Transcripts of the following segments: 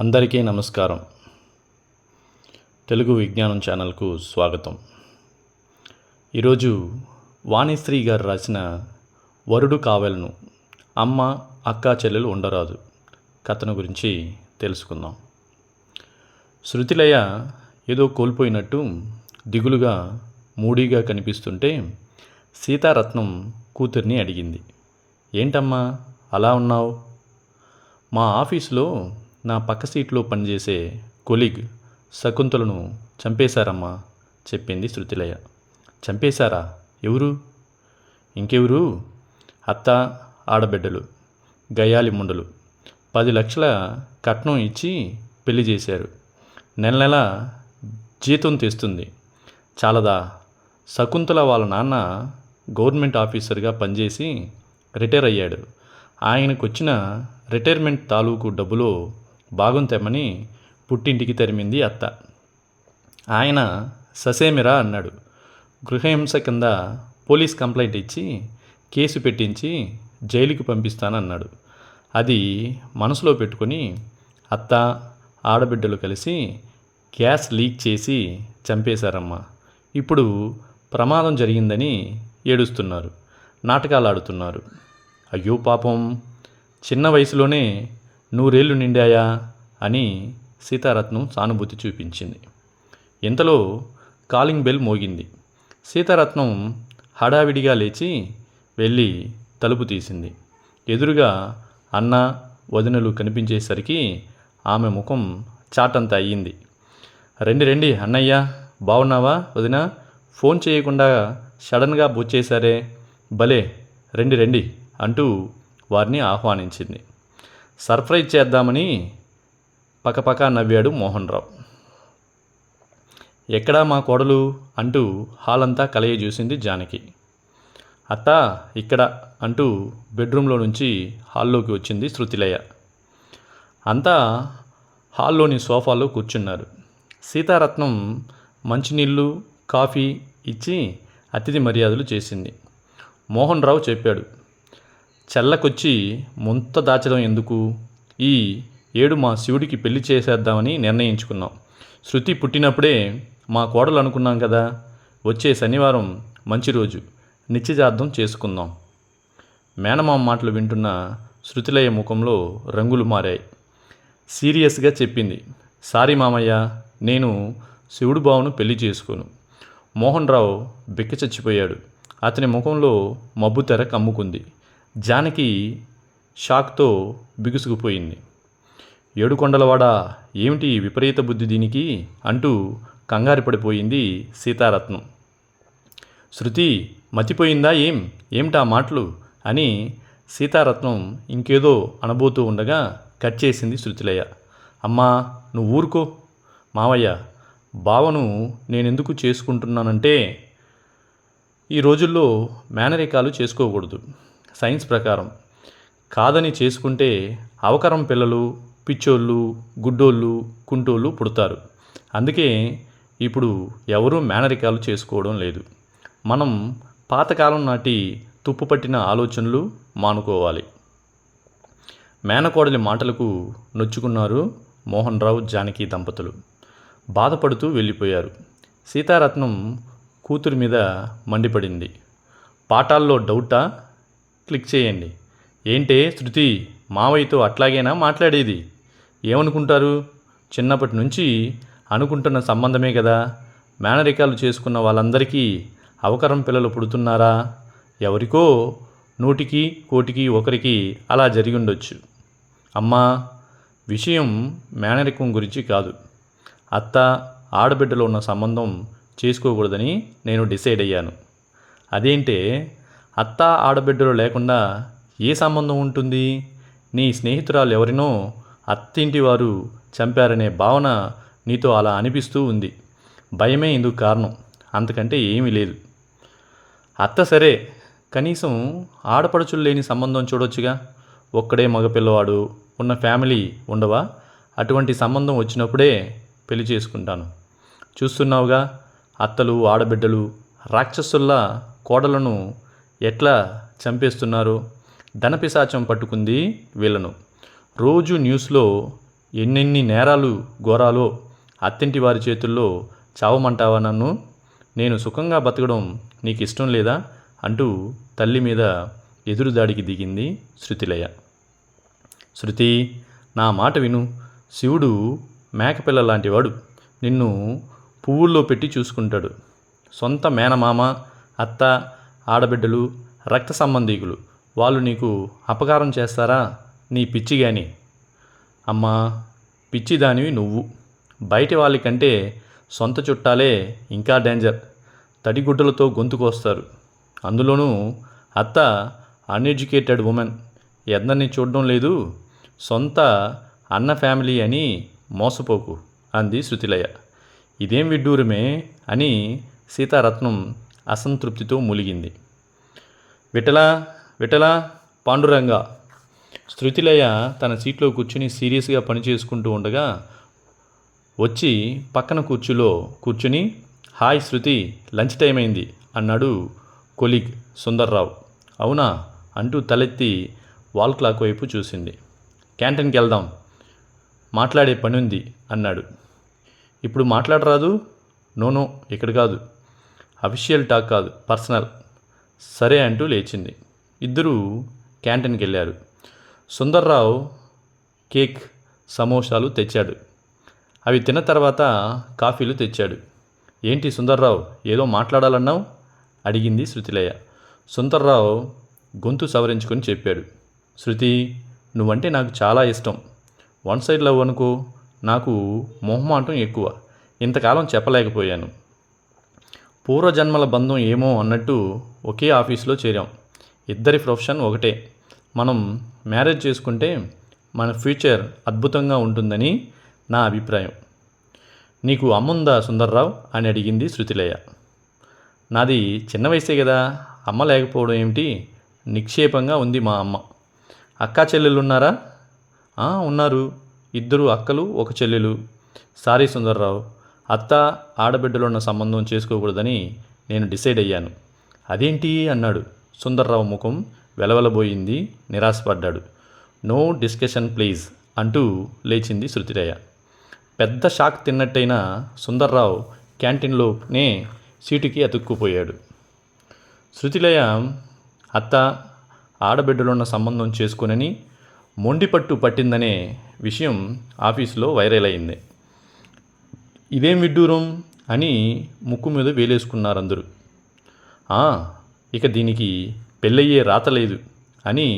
అందరికీ నమస్కారం. తెలుగు విజ్ఞానం ఛానల్కు స్వాగతం. ఈరోజు వాణిశ్రీ గారు రాసిన వరుడు కావెలను అమ్మ అక్క చెల్లెలు ఉండరాదు కథను గురించి తెలుసుకుందాం. శృతిలయ ఏదో కోల్పోయినట్టు దిగులుగా మూడీగా కనిపిస్తుంటే సీతారత్నం కూతుర్ని అడిగింది. ఏంటమ్మా అలా ఉన్నావు? మా ఆఫీసులో నా పక్క సీట్లో పనిచేసే కొలీగ్ శకుంతలను చంపేశారమ్మా చెప్పింది శృతిలయ. చంపేశారా? ఎవరు? ఇంకెవరు? అత్త ఆడబిడ్డలు గయాలి ముండలు. పది లక్షల కట్నం ఇచ్చి పెళ్ళి చేశారు. నెల నెల జీతం తెస్తుంది. చాలదా? శకుంతల వాళ్ళ నాన్న గవర్నమెంట్ ఆఫీసర్గా పనిచేసి రిటైర్ అయ్యాడు. ఆయనకు వచ్చిన రిటైర్మెంట్ తాలూకు డబ్బులో భాగం తెమ్మని పుట్టింటికి తరిమింది అత్త. ఆయన ససేమిరా అన్నాడు. గృహహింస కింద పోలీస్ కంప్లైంట్ ఇచ్చి కేసు పెట్టించి జైలుకి పంపిస్తానన్నాడు. అది మనసులో పెట్టుకొని అత్త ఆడబిడ్డలు కలిసి గ్యాస్ లీక్ చేసి చంపేశారమ్మా. ఇప్పుడు ప్రమాదం జరిగిందని ఏడుస్తున్నారు. నాటకాలు ఆడుతున్నారు. అయ్యో పాపం. చిన్న వయసులోనే నూరేళ్ళు నిండాయా? అని సీతారత్నం సానుభూతి చూపించింది. ఇంతలో కాలింగ్ బెల్ మోగింది. సీతారత్నం హడావిడిగా లేచి వెళ్ళి తలుపు తీసింది. ఎదురుగా అన్న వదినలు కనిపించేసరికి ఆమె ముఖం చాటంత అయ్యింది. రండి రండి అన్నయ్య బాగున్నావా వదిన? ఫోన్ చేయకుండా సడన్గా బుచ్చేశారే భలే రండి రండి అంటూ వారిని ఆహ్వానించింది. సర్ప్రైజ్ చేద్దామని పక్కపక్క నవ్వాడు మోహన్ రావు ఎక్కడా మా కోడలు? అంటూ హాల్ అంతా కలయ చూసింది జానకి. అత్త ఇక్కడ అంటూ బెడ్రూమ్లో నుంచి హాల్లోకి వచ్చింది శృతిలయ. అంతా హాల్లోని సోఫాలో కూర్చున్నారు. సీతారత్నం మంచినీళ్ళు కాఫీ ఇచ్చి అతిథి మర్యాదలు చేసింది. మోహన్ రావు చెప్పాడు చెల్లకొచ్చి ముంత దాచడం ఎందుకు? ఈ ఏడు మా శివుడికి పెళ్ళి చేసేద్దామని నిర్ణయించుకున్నాం. శృతి పుట్టినప్పుడే మా కోడలు అనుకున్నాం కదా వచ్చే శనివారం మంచి రోజు నిశ్చితార్థం చేసుకుందాం. మేనమామ మాటలు వింటున్న శృతిలయ ముఖంలో రంగులు మారాయి. సీరియస్గా చెప్పింది సారీ మామయ్య నేను శివుడు బావును పెళ్ళి చేసుకోను. మోహన్ రావు బిక్క చచ్చిపోయాడు. అతని ముఖంలో మబ్బు తెర కమ్ముకుంది. జానకి షాక్తో బిగుసుకుపోయింది. ఏడుకొండలవాడ ఏమిటి విపరీత బుద్ధి దీనికి? అంటూ కంగారు పడిపోయింది సీతారత్నం. శృతి మతిపోయిందా ఏం? ఏమిటా మాటలు? అని సీతారత్నం ఇంకేదో అనబోతూ ఉండగా కట్ చేసింది శృతిలయ. అమ్మా నువ్వు ఊరుకో. మావయ్య బావను నేనెందుకు చేసుకుంటున్నానంటే ఈ రోజుల్లో మేనరికాలు చేసుకోకూడదు. సైన్స్ ప్రకారం. కాదని చేసుకుంటే అవకరం పిల్లలు పిచ్చోళ్ళు గుడ్డోళ్ళు కుంటోళ్ళు పుడతారు. అందుకే ఇప్పుడు ఎవరూ మేనరికాలు చేసుకోవడం లేదు. మనం పాతకాలం నాటి తుప్పుపట్టిన ఆలోచనలు మానుకోవాలి. మేనకోడలి మాటలకు నొచ్చుకున్నారు మోహన్ రావు జానకి దంపతులు. బాధపడుతూ వెళ్ళిపోయారు. సీతారత్నం కూతురి మీద మండిపడింది. పాఠాల్లో డౌటా? క్లిక్ చేయండి. ఏంటే శృతి మావయ్యతో అట్లాగేనా మాట్లాడేది? ఏమనుకుంటారు? చిన్నప్పటి నుంచి అనుకుంటున్న సంబంధమే కదా. మేనరికాలు చేసుకున్న వాళ్ళందరికీ అవకరం పిల్లలు పుడుతున్నారా? ఎవరికో నూటికి కోటికి ఒకరికి అలా జరిగి ఉండొచ్చు అమ్మా విషయం మేనరికం గురించి కాదు. అత్త ఆడబిడ్డలో ఉన్న సంబంధం చేసుకోకూడదని నేను డిసైడ్ అయ్యాను. అదేంటే అత్త ఆడబిడ్డలు లేకుండా ఏ సంబంధం ఉంటుంది? నీ స్నేహితురాలు ఎవరినో అత్తింటి వారు చంపారనే భావన నీతో అలా అనిపిస్తూ ఉంది. భయమే ఇందుకు కారణం. అంతకంటే ఏమీ లేదు. అత్త సరే. కనీసం ఆడపడుచులు లేని సంబంధం చూడొచ్చుగా. ఒక్కడే మగపిల్లవాడు. ఉన్న ఫ్యామిలీ ఉండవా? అటువంటి సంబంధం వచ్చినప్పుడే పెళ్ళి చేసుకుంటాను. చూస్తున్నావుగా? అత్తలు ఆడబిడ్డలు రాక్షసుల్లా కోడలను ఎట్లా చంపేస్తున్నారో? ధనపిశాచం పట్టుకుంది వీళ్ళను. రోజు న్యూస్లో ఎన్నెన్ని నేరాలు ఘోరాలో అత్తింటి వారి చేతుల్లో చావమంటావా నన్ను? నేను సుఖంగా బతకడం నీకు ఇష్టం లేదా? అంటూ తల్లి మీద ఎదురుదాడికి దిగింది శృతిలయ. శృతి నా మాట విను. శివుడు మేకపిల్ల లాంటివాడు. నిన్ను పువ్వుల్లో పెట్టి చూసుకుంటాడు. సొంత మేనమామ అత్త ఆడబిడ్డలు రక్త సంబంధీకులు వాళ్ళు నీకు అపకారం చేస్తారా? నీ పిచ్చి గాని. అమ్మా పిచ్చిదానివి నువ్వు. బయటి వాళ్ళకంటే సొంత చుట్టాలే ఇంకా డేంజర్. తడిగుడ్డలతో గొంతుకొస్తారు అందులోనూ అత్త అన్ఎడ్యుకేటెడ్ ఉమెన్. ఎందరిని చూడడం లేదు. సొంత అన్న ఫ్యామిలీ అని మోసపోకు అంది శృతిలయ. ఇదేం విడ్డూరమే అని సీతారత్నం అసంతృప్తితో మూలిగింది. విఠలా విఠలా పాండురంగ! శృతిలయ తన సీట్లో కూర్చుని సీరియస్గా పనిచేసుకుంటూ ఉండగా వచ్చి పక్కన కూర్చులో కూర్చుని హాయ్ శృతి లంచ్ టైం అయింది అన్నాడు కొలీగ్ సుందర్రావు. అవునా? అంటూ తలెత్తి వాల్ క్లాక్ వైపు చూసింది. క్యాంటీన్కి వెళ్దాం మాట్లాడే పని ఉంది అన్నాడు. ఇప్పుడు మాట్లాడరాదు? నోనో ఇక్కడ కాదు. అఫీషియల్ టాక్ కాదు పర్సనల్. సరే అంటూ లేచింది. ఇద్దరూ క్యాంటీన్కి వెళ్ళారు. సుందర్రావు కేక్ సమోసాలు తెచ్చాడు. అవి తిన్న తర్వాత కాఫీలు తెచ్చాడు. ఏంటి సుందర్రావు ఏదో మాట్లాడాలన్నావు? అడిగింది శృతిలయ్య సుందర్రావు గొంతు సవరించుకొని చెప్పాడు. శృతి నువ్వంటే నాకు చాలా ఇష్టం. వన్ సైడ్ లవ్ అనుకో నాకు మొహమాటం ఎక్కువ. ఇంతకాలం చెప్పలేకపోయాను. పూర్వజన్మల బంధం ఏమో అన్నట్టు ఒకే ఆఫీస్లో చేరాం. ఇద్దరి ప్రొఫెషన్ ఒకటే. మనం మ్యారేజ్ చేసుకుంటే మన ఫ్యూచర్ అద్భుతంగా ఉంటుందని నా అభిప్రాయం. నీకు అమ్ముందా సుందర్రావు? అని అడిగింది శృతిలయ. నాది చిన్న వయసే కదా అమ్మ లేకపోవడం ఏమిటి? నిక్షేపంగా ఉంది మా అమ్మ. అక్కా చెల్లెలు ఉన్నారా ఉన్నారు. ఇద్దరు అక్కలు ఒక చెల్లెలు. సారీ సుందర్రావు. అత్త ఆడబిడ్డలున్న సంబంధం చేసుకోకూడదని నేను డిసైడ్ అయ్యాను. అదేంటి? అన్నాడు. సుందర్రావు ముఖం వెలవెలబోయింది నిరాశపడ్డాడు. నో డిస్కషన్ ప్లీజ్ అంటూ లేచింది శృతిలయ పెద్ద షాక్ తిన్నట్టయిన సుందర్రావు క్యాంటీన్లోనే సీటుకి అతుక్కుపోయాడు. శృతిలయ అత్త ఆడబిడ్డలున్న సంబంధం చేసుకునని మొండిపట్టు పట్టిందనే విషయం ఆఫీసులో వైరల్ అయింది ఇదేం విడ్డూరం అని ముక్కు మీద వేలేసుకున్నారు అందరూ "ఆ, ఇక దీనికి పెళ్ళయ్యే రాత లేదు అని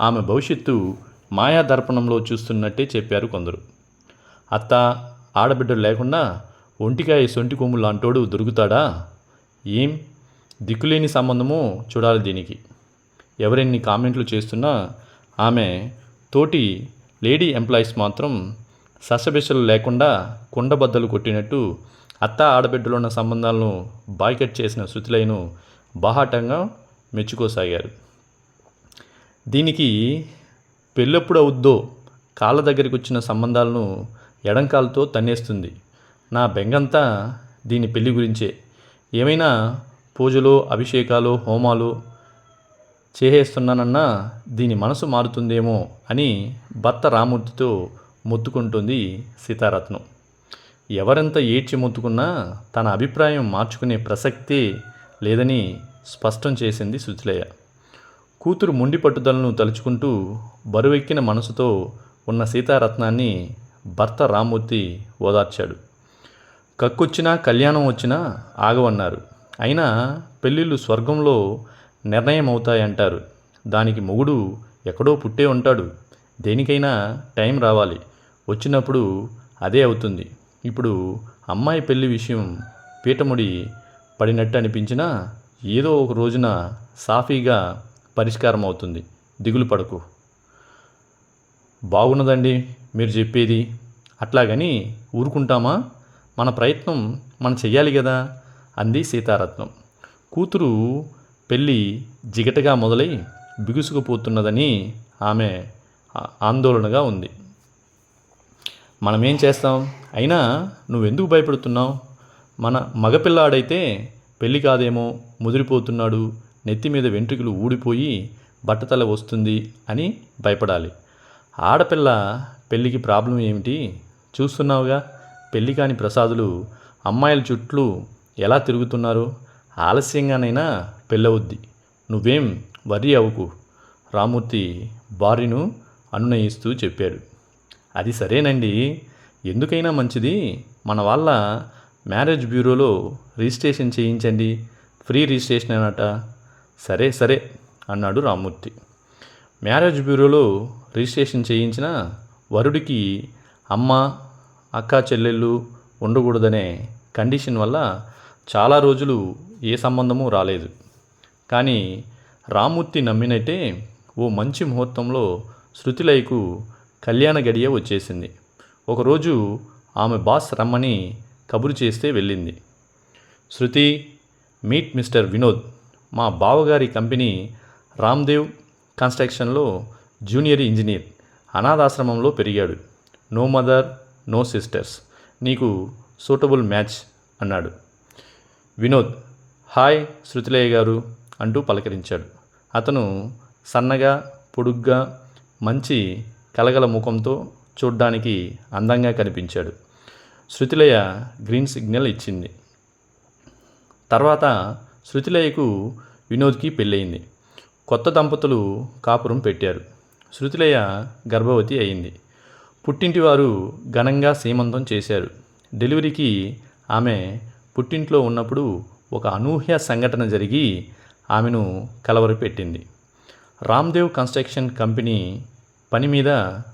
ఆమె భవిష్యత్తు మాయా దర్పణంలో చూస్తున్నట్టే చెప్పారు కొందరు. అత్త ఆడబిడ్డలు లేకుండా ఒంటికాయ సొంటి కొమ్ము లాంటోడు దొరుకుతాడా? ఏం? దిక్కులేని సంబంధమో చూడాలి దీనికి. ఎవరెన్ని కామెంట్లు చేస్తున్నా ఆమె తోటి లేడీ ఎంప్లాయీస్ మాత్రం ససబిసలు లేకుండా కుండబద్దలు కొట్టినట్టు అత్త ఆడబిడ్డలున్న సంబంధాలను బాయ్కట్ చేసిన శృతిలయను బాహాటంగా మెచ్చుకోసాగారు. దీనికి పెళ్ళెప్పుడు అవుద్దో కాళ్ళ దగ్గరికి వచ్చిన సంబంధాలను ఎడంకాలతో తన్నేస్తుంది. నా బెంగంతా దీని పెళ్ళి గురించే. ఏమైనా పూజలు అభిషేకాలు హోమాలు చేసేస్తున్నానన్నా దీని మనసు మారుతుందేమో అని భర్త రామూర్తితో మొత్తుకుంటుంది సీతారత్నం. ఎవరెంత ఏడ్చి మొత్తుకున్నా తన అభిప్రాయం మార్చుకునే ప్రసక్తే లేదని స్పష్టం చేసింది సుచిలయ కూతురు ముండి పట్టుదలను తలుచుకుంటూ బరువెక్కిన మనసుతో ఉన్న సీతారత్నాన్ని భర్త రామ్మూర్తి ఓదార్చాడు. కక్కొచ్చినా కళ్యాణం వచ్చినా ఆగవన్నారు. అయినా పెళ్ళిళ్ళు స్వర్గంలో నిర్ణయం అవుతాయంటారు దానికి మొగుడు ఎక్కడో పుట్టే ఉంటాడు. దేనికైనా టైం రావాలి. వచ్చినప్పుడు అదే అవుతుంది. ఇప్పుడు అమ్మాయి పెళ్ళి విషయం పీటముడి పడినట్టు అనిపించినా ఏదో ఒక రోజున సాఫీగా పరిష్కారం అవుతుంది దిగులు పడకు. బాగున్నదండి మీరు చెప్పేది. అట్లాగని ఊరుకుంటామా? మన ప్రయత్నం మనం చెయ్యాలి కదా అంది సీతారత్నం. కూతురు పెళ్ళి జిగటగా మొదలై బిగుసుకుపోతున్నదని ఆమె ఆందోళనగా ఉంది. మనమేం చేస్తాం? అయినా నువ్వెందుకు భయపడుతున్నావు? మన మగపిల్లాడైతే పెళ్ళి కాదేమో ముదిరిపోతున్నాడు నెత్తి మీద వెంట్రుకలు ఊడిపోయి బట్టతల వస్తుంది అని భయపడాలి. ఆడపిల్ల పెళ్ళికి ప్రాబ్లం ఏమిటి? చూస్తున్నావుగా? పెళ్ళి కాని ప్రసాదులు అమ్మాయిల చుట్టూ ఎలా తిరుగుతున్నారు ఆలస్యంగానైనా పెళ్ళవద్ది. నువ్వేం వర్రీ అవ్వకు. రామూర్తి భార్యను అనునయిస్తూ చెప్పాడు. అది సరేనండి. ఎందుకైనా మంచిది. మన వాళ్ళ మ్యారేజ్ బ్యూరోలో రిజిస్ట్రేషన్ చేయించండి. ఫ్రీ రిజిస్ట్రేషన్ అనట సరే సరే అన్నాడు రామూర్తి మ్యారేజ్ బ్యూరోలో రిజిస్ట్రేషన్ చేయించిన వరుడికి అమ్మ అక్క చెల్లెళ్ళు ఉండకూడదనే కండిషన్ వల్ల చాలా రోజులు ఏ సంబంధము రాలేదు. కానీ రామూర్తి నమ్మినట్టే ఓ మంచి ముహూర్తంలో శృతిలయకు కళ్యాణ గడియ వచ్చేసింది. ఒకరోజు ఆమె బాస్ రమ్మని కబురు చేస్తే వెళ్ళింది. Shruthi meet mister Vinod. మా బావగారి కంపెనీ రామ్దేవ్ కన్స్ట్రక్షన్లో జూనియర్ ఇంజనీర్. అనాథాశ్రమంలో పెరిగాడు. No mother no sisters. నీకు సూటబుల్ మ్యాచ్ అన్నాడు. వినోద్ హాయ్ శృతిలయ్య గారు అంటూ పలకరించాడు. అతను సన్నగా పొడుగ్గా మంచి కలగల ముఖంతో చూడ్డానికి అందంగా కనిపించాడు. శృతిలయ గ్రీన్ సిగ్నల్ ఇచ్చింది. తర్వాత శృతిలయకు వినోద్కి పెళ్ళయింది. కొత్త దంపతులు కాపురం పెట్టారు. శృతిలయ గర్భవతి అయింది. పుట్టింటి వారు ఘనంగా సీమంతం చేశారు. డెలివరీకి ఆమె పుట్టింట్లో ఉన్నప్పుడు ఒక అనూహ్య సంఘటన జరిగి ఆమెను కలవరపెట్టింది. రామ్దేవ్ కన్స్ట్రక్షన్ కంపెనీ పని మీద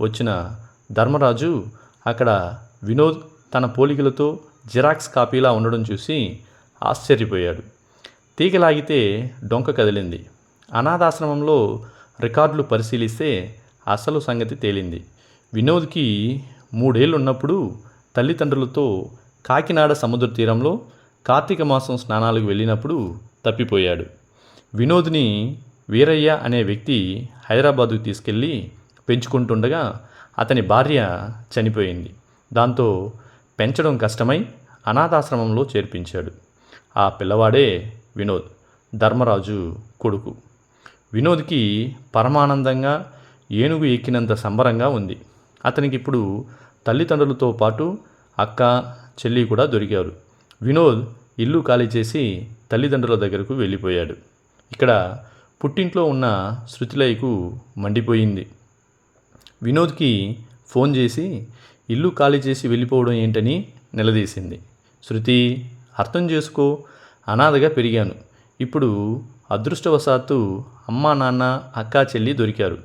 వచ్చిన ధర్మరాజు అక్కడ వినోద్ తన పోలికలతో జిరాక్స్ కాపీలా ఉండడం చూసి ఆశ్చర్యపోయాడు. తీగలాగితే డొంక కదిలింది. అనాథాశ్రమంలో రికార్డులు పరిశీలిస్తే అసలు సంగతి తేలింది. వినోద్కి మూడేళ్ళు ఉన్నప్పుడు తల్లిదండ్రులతో కాకినాడ సముద్ర తీరంలో కార్తీక మాసం స్నానాలకు వెళ్ళినప్పుడు తప్పిపోయాడు. వినోద్ని వీరయ్య అనే వ్యక్తి హైదరాబాదుకు తీసుకెళ్ళి పెంచుకుంటుండగా అతని భార్య చనిపోయింది. దాంతో పెంచడం కష్టమై అనాథాశ్రమంలో చేర్పించాడు. ఆ పిల్లవాడే వినోద్ ధర్మరాజు కొడుకు. వినోద్కి పరమానందంగా ఏనుగు ఎక్కినంత సంబరంగా ఉంది. అతనికి ఇప్పుడు తల్లిదండ్రులతో పాటు అక్క చెల్లి కూడా దొరికారు. వినోద్ ఇల్లు ఖాళీ చేసి తల్లిదండ్రుల దగ్గరకు వెళ్ళిపోయాడు. ఇక్కడ పుట్టింట్లో ఉన్న శృతిలయకు మండిపోయింది. వినోద్కి ఫోన్ చేసి ఇల్లు ఖాళీ చేసి వెళ్ళిపోవడం ఏంటని నిలదీసింది. శృతి అర్థం చేసుకో అనాథగా పెరిగాను. ఇప్పుడు అదృష్టవశాత్తు అమ్మా నాన్న అక్క చెల్లి దొరికారు.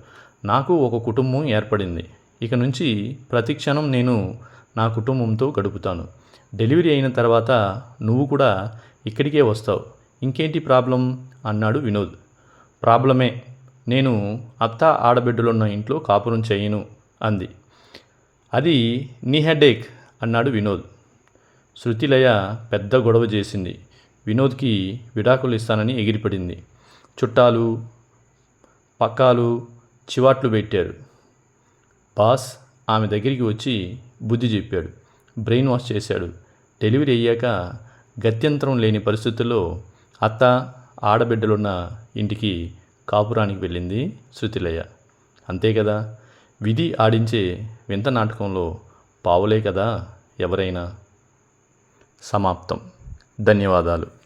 నాకు ఒక కుటుంబం ఏర్పడింది. ఇక నుంచి ప్రతి క్షణం నేను నా కుటుంబంతో గడుపుతాను. డెలివరీ అయిన తర్వాత నువ్వు కూడా ఇక్కడికే వస్తావు. ఇంకేంటి ప్రాబ్లం? అన్నాడు వినోద్. ప్రాబ్లమే. నేను అత్త ఆడబిడ్డలున్న ఇంట్లో కాపురం చేయను అంది. అది నీ హెడేక్ అన్నాడు వినోద్. శృతిలయ పెద్ద గొడవ చేసింది. వినోద్కి విడాకులు ఇస్తానని ఎగిరిపడింది. చుట్టాలు పక్కాలు చివాట్లు పెట్టారు. బాస్ ఆమె దగ్గరికి వచ్చి బుద్ధి చెప్పాడు. బ్రెయిన్ వాష్ చేశాడు. డెలివరీ అయ్యాక గత్యంతరం లేని పరిస్థితుల్లో అత్త ఆడబిడ్డలున్న ఇంటికి కాపురానికి వెళ్ళింది శృతిలయ. అంతే కదా? విధి ఆడించే వింత నాటకంలో పావులే కదా ఎవరైనా? సమాప్తం. ధన్యవాదాలు.